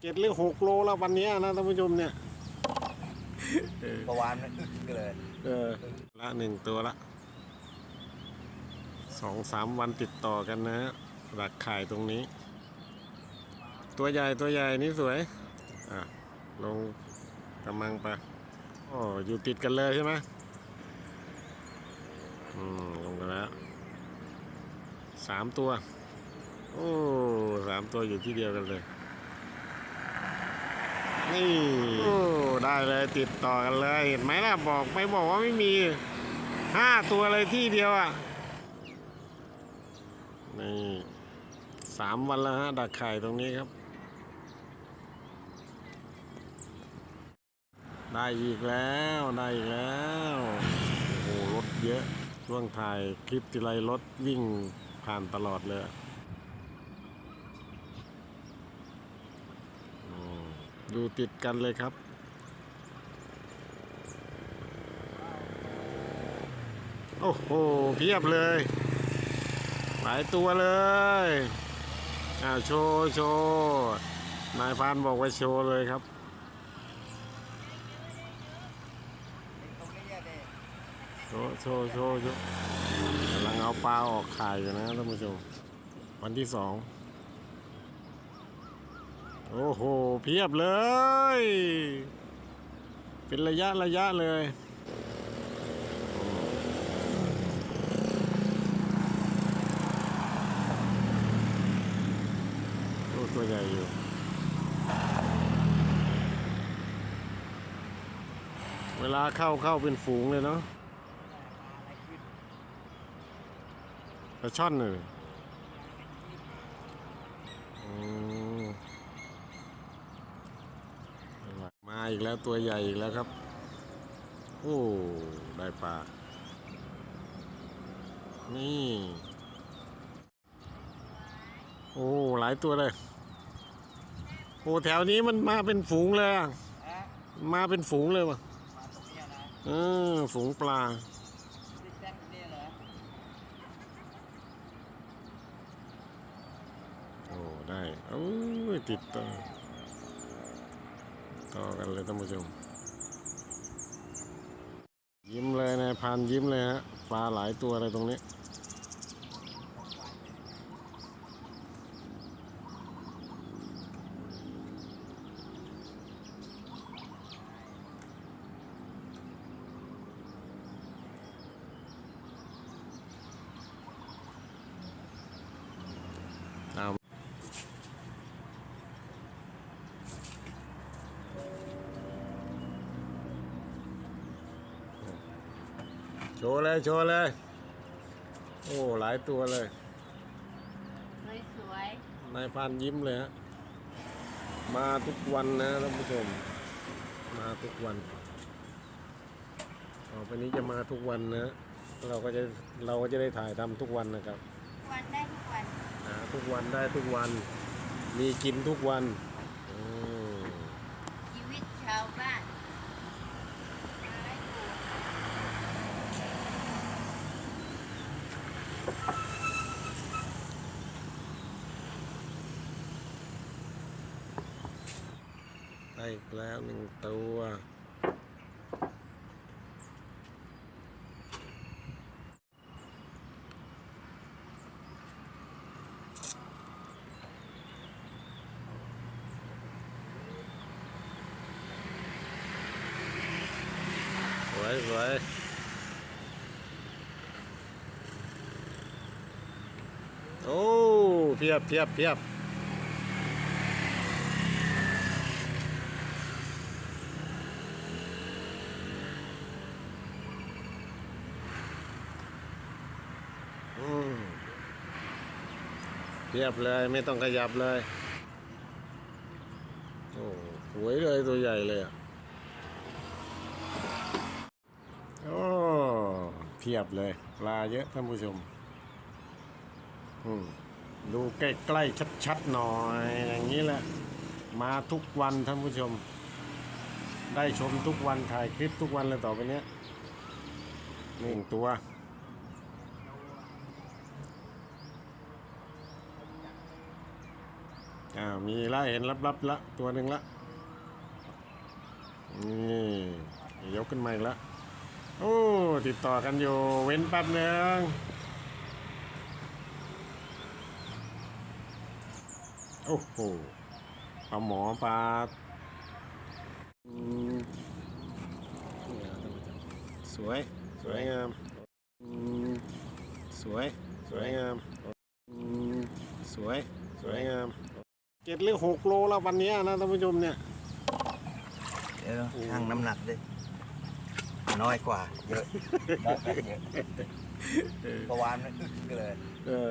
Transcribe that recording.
เจ็ดหรือหกโลแล้ววันเนี้ยนะท่านผู้ชมเนี่ยเมื่อวานมันอึดก็เลยเออ ละหนึ่งตัวละสองสามวันติดต่อกันนะฮะหลักไข่ตรงนี้ ตัวใหญ่ตัวใหญ่นี่สวย อะ ลงกำมังไปโอ้อยู่ติดกันเลยใช่ไหมอืมลงกันแล้วสามตัว โอ้สามตัวอยู่ที่เดียวกันเลย นี่โอ้ได้เลยติดต่อกันเลยเห็นไหมล่ะบอกไม่บอกว่าไม่มีห้าตัวเลยที่เดียวอะนี่สามวันแล้วฮะดักไข่ตรงนี้ครับ ได้อีกแล้วได้อีกแล้วโอ้โหรถเยอะช่วงถ่ายคลิปทีไรรถวิ่งผ่านตลอดเลย มดูติดกันเลยครับ โอ้โหเพียบเลย หลายตัวเลยอ้าวโชว์โชว์นายพานบอกว่าโชว์เลยครับโชว์โชว์โชว์กำลังเอาปลาออกข่ายอยู่นะท่านผู้ชมวันที่สอง โอ้โห เพียบเลย เป็นระยะระยะเลยโอ้ตัวใหญ่อยู่เวลาเข้าเข้าเป็นฝูงเลยเนาะปลาช่อนเลยอืมมา อีกแล้วตัวใหญ่อีกแล้วครับ โอ้ ได้ปลา นี่ โอ้ หลายตัวเลย โอ้แถวนี้มันมาเป็นฝูงเลยอะมาเป็นฝูงเลยวะเออฝูงปลาโอ้ได้โอ้ยติดต่อ ต่อกันเลยท่านผู้ชม ยิ้มเลยนายพรานยิ้มเลยฮะปลาหลายตัวเลยตรงนี้ โชว์เลยโชว์เลย โอ้ หลายตัวเลย สวยนายพรานยิ้มเลยฮะ มาทุกวันนะท่านผู้ชม มาทุกวัน ต่อไปนี้จะมาทุกวันนะ เราก็จะเราก็จะได้ถ่ายทำทุกวันนะครับๆวันได้ทุกวัน หาทุกวันได้ทุกวัน มีกินทุกวันอืม ชีวิตชาวบ้านไม้ปลูก ได้ อีกแล้วหนึ่งตัวสวยสวยโอ้เพียบเพียบเพียบ อืม เพียบเลยไม่ต้องขยับเลยโอ้สวยเลยตัวใหญ่เลยอะโอ้เพียบเลยปลาเยอะท่านผู้ชมอืมดูใกล้ๆชัดๆหน่อยอย่างนี้แหละ มาทุกวันท่านผู้ชม ได้ชมทุกวันถ่ายคลิปทุกวันเลยต่อไปเนี้ยหนึ่งตัว อ่ามีละเห็นลับๆละตัวหนึ่งละนี่ยกขึ้นมาอีกแล้วโอ้ติดต่อกันอยู่เว้นแป๊บหนึ่งโอ้โหปลาหมอปลาสวย สวยงามสวย สวยงามสวย สวยงาม เจ็ดหรือหกโลแล้ววันเนี้ยนะท่านผู้ชมเนี่ย เดี๋ยวชั่งน้ำหนักดิน้อยกว่า เยอะน้อยกว่าเยอะประวานมันอึดก็เลย เออ